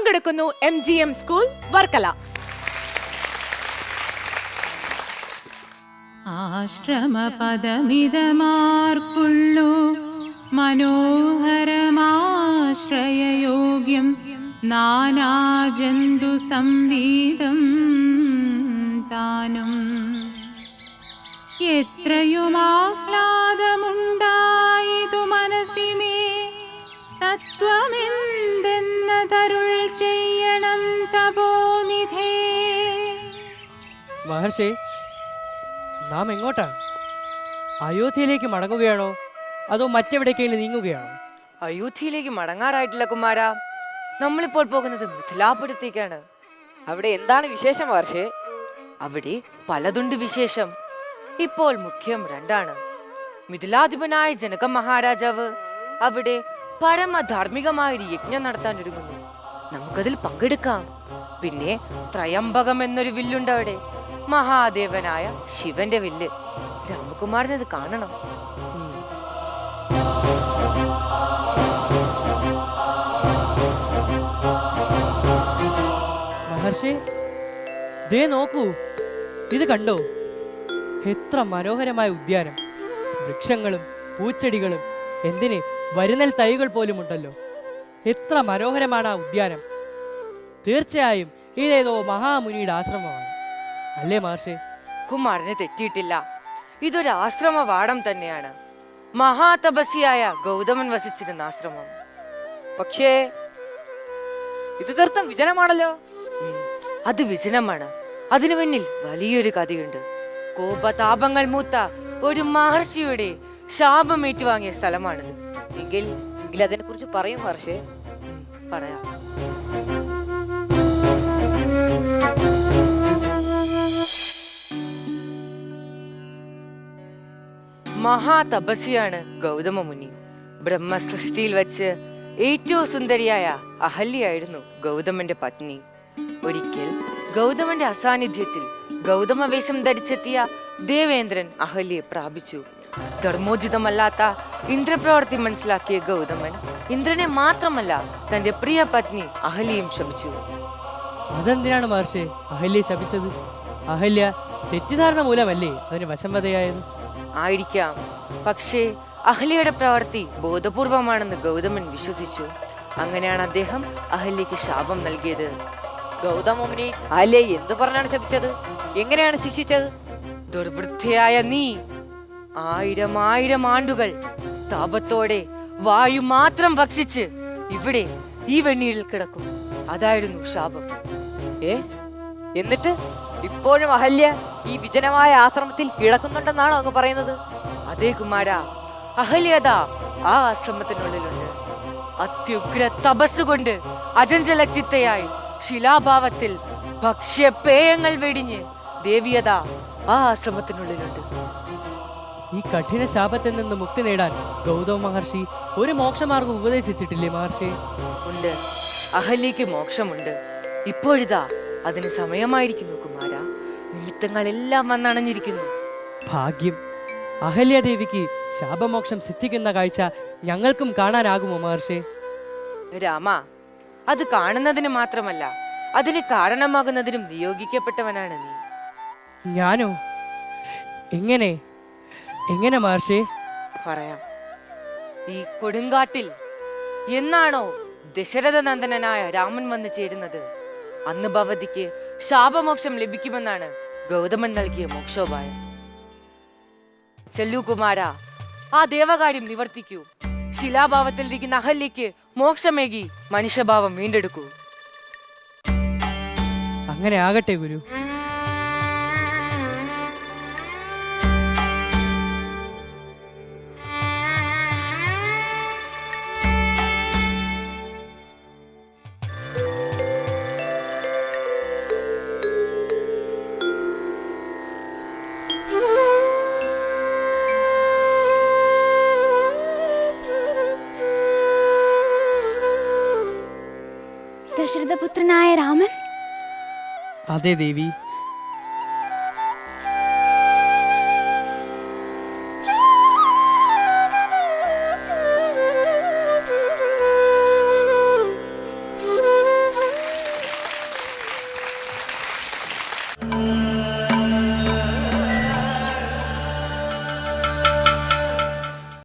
പങ്കെടുക്കുന്നു M G M school Varkala. ആശ്രമപദമിതമാർക്കുള്ളു മനോഹരമാശ്രയയോഗ്യം നാനാജന്തു സംവീതം താനും. എത്രയുമാഹ്ലാദമുണ്ടായതു മനസ്സിമേ തത്വമെന്തെന്ന മഹർഷി നാം എങ്ങോട്ടാണ് അയോധ്യയിലേക്ക് മടങ്ങുകയാണോ അതോ മറ്റെവിടേക്കെങ്കിലും നീങ്ങുകയാണോ? അയോധ്യയിലേക്ക് മടങ്ങാറായിട്ടില്ല കുമാര. നമ്മളിപ്പോൾ പോകുന്നത് മിഥിലാപുരത്തേക്കാണ്. അവിടെ എന്താണ് വിശേഷം മഹർഷി? അവിടെ പലതുണ്ട് വിശേഷം. ഇപ്പോൾ മുഖ്യം രണ്ടാണ്. മിഥിലാധിപനായ ജനക മഹാരാജാവ് അവിടെ പരമധാർമ്മികമായൊരു യജ്ഞം നടത്താൻ ഒരുങ്ങുന്നു. നമുക്കതിൽ പങ്കെടുക്കാം. പിന്നെ ത്രയംബകം എന്നൊരു വില്ലുണ്ട് അവിടെ. മഹാദേവനായ ശിവന്റെ വില്ല്. രാമകുമാരനത് കാണണം. മഹർഷി ദേ നോക്കൂ. ഇത് കണ്ടോ? എത്ര മനോഹരമായ ഉദ്യാനം. വൃക്ഷങ്ങളും പൂച്ചെടികളും എന്തിന് വരുന്നൽ തൈകൾ പോലും ഉണ്ടല്ലോ എത്ര മനോഹരമാണ് ആ ഉദ്യാനം. തീർച്ചയായും ഇതേതോ മഹാമുനിയുടെ ആശ്രമമാണ്. അല്ലേ മഹർഷി? കുമാരന് തെറ്റിയിട്ടില്ല. ഇതൊരു ആശ്രമ വാടം തന്നെയാണ്. മഹാതപസ്യായ ഗൗതമൻ വസിച്ചിരുന്ന ആശ്രമം. പക്ഷേ ഇത് തീർത്ഥം വിജനമാണല്ലോ? അത് വിജനമാണ്. അതിനു പിന്നിൽ വലിയൊരു കഥയുണ്ട്. കോപതാപങ്ങൾ മൂത്ത ഒരു മഹർഷിയുടെ ശാപം ഏറ്റുവാങ്ങിയ സ്ഥലമാണിത്. എങ്കിൽ എങ്കിൽ അതിനെ കുറിച്ച് പറയും മഹർഷി. പറയാം. മഹാതപസ്യാണ് ഗൗതമ മുനി ബ്രഹ്മസൃഷ്ടിയിൽ വച്ച് ഏറ്റവും സുന്ദരിയായ അഹല്യായിരുന്നു ഗൗതമന്റെ പത്നി. ഒരിക്കൽ ഗൗതമന്റെ അസാന്നിധ്യത്തിൽ ഗൗതമ വേഷം ധരിച്ചെത്തിയ ദേവേന്ദ്രൻ അഹല്യെ പ്രാപിച്ചു. ധർമ്മോചിതമല്ലാത്ത ഇന്ദ്രപ്രവർത്തി മനസ്സിലാക്കിയ ഗൗതമൻ ഇന്ദ്രനെ മാത്രമല്ല തന്റെ പ്രിയ പത്നി അഹല്യയും ശമിച്ചു അതെന്തിനാണ് മഹർഷി അഹല്യെ ശപിച്ചത്? അഹല്യ തെറ്റിദ്ധാരണ മൂലമല്ലേ അതിന് വശംവതയായത് ആയിരിക്കാം. പക്ഷേ അഹല്യയുടെ പ്രവൃത്തി ബോധപൂർവമാണെന്ന് ഗൗതമൻ വിശ്വസിച്ചു. അങ്ങനെയാണ് അദ്ദേഹം അഹല്യയ്ക്ക് ശാപം നൽകിയത്. ഗൗതമുനി അല്ലേ എന്തു പറഞ്ഞാണ് ശപിച്ചത്? എങ്ങനെയാണ് ശിക്ഷിച്ചത്? ദുർവൃത്തിയായ നീ ആയിരം ആയിരം ആണ്ടുകൾ താപത്തോടെ വായു മാത്രം ഭക്ഷിച്ച് ഇവിടെ ഈ വെണ്ണീരിൽ കിടക്കും. അതായിരുന്നു ശാപം. ഏ? എന്നിട്ട് ഇപ്പോഴും അഹല്യ ഈ വിജനമായ ആശ്രമത്തിൽ കിടക്കുന്നുണ്ടെന്നാണോ അങ്ങ് പറയുന്നത്? അതേ കുമാര അഹല്യത ആ ആശ്രമത്തിനുള്ളിലുണ്ട്. അത്യുഗ്ര തപസ്സുകൊണ്ട് അജഞ്ചല ചിത്തയായി ശിലാഭാവത്തിൽ ഭക്ഷ്യപേയങ്ങൾ വെടിഞ്ഞ് ദേവിയത ആ ആശ്രമത്തിനുള്ളിലുണ്ട്. ഈ കഠിന ശാപത്തിൽ നിന്ന് മുക്തി നേടാൻ ഗൗതമ മഹർഷി ഒരു മോക്ഷമാർഗം ഉപദേശിച്ചിട്ടില്ലേ മഹർഷി? ഉണ്ട്. അഹല്യക്ക് മോക്ഷമുണ്ട്. ഇപ്പോഴിതാ അതിന് സമയമായിരിക്കുന്നു കുമാര. നിമിത്തങ്ങളെല്ലാം വന്നണഞ്ഞിരിക്കുന്നു. ഭാഗ്യം. അഹല്യാദേവിക്ക് ശാപമോക്ഷം സിദ്ധിക്കുന്ന കാഴ്ച ഞങ്ങൾക്കും കാണാനാകുമോ മഹർഷി? രാമ അത് കാണുന്നതിന് മാത്രമല്ല അതിന് കാരണമാകുന്നതിനും നിയോഗിക്കപ്പെട്ടവനാണ് നീ. ഞാനോ? എങ്ങനെ? എങ്ങനെ മഹർഷി? പറയാം. ഈ കൊടുങ്കാട്ടിൽ എന്നാണോ ദശരഥ നന്ദനായ രാമൻ വന്നു ചേരുന്നത്? അന്ന് ഭവതിക്ക് ശാപമോക്ഷം ലഭിക്കുമെന്നാണ് ഗൗതമൻ നൽകിയ മോക്ഷോപായം. ചെല്ലുകുമാര ആ ദേവകാര്യം നിവർത്തിക്കൂ. ശിലാഭാവത്തിൽ ഇരിക്കുന്ന അഹല്യയ്ക്ക് മോക്ഷമേകി മനുഷ്യഭാവം വീണ്ടെടുക്കൂ. അങ്ങനെ ആകട്ടെ ഗുരു. ദശരഥപുത്രനായ രാമൻ? അതെ ദേവി.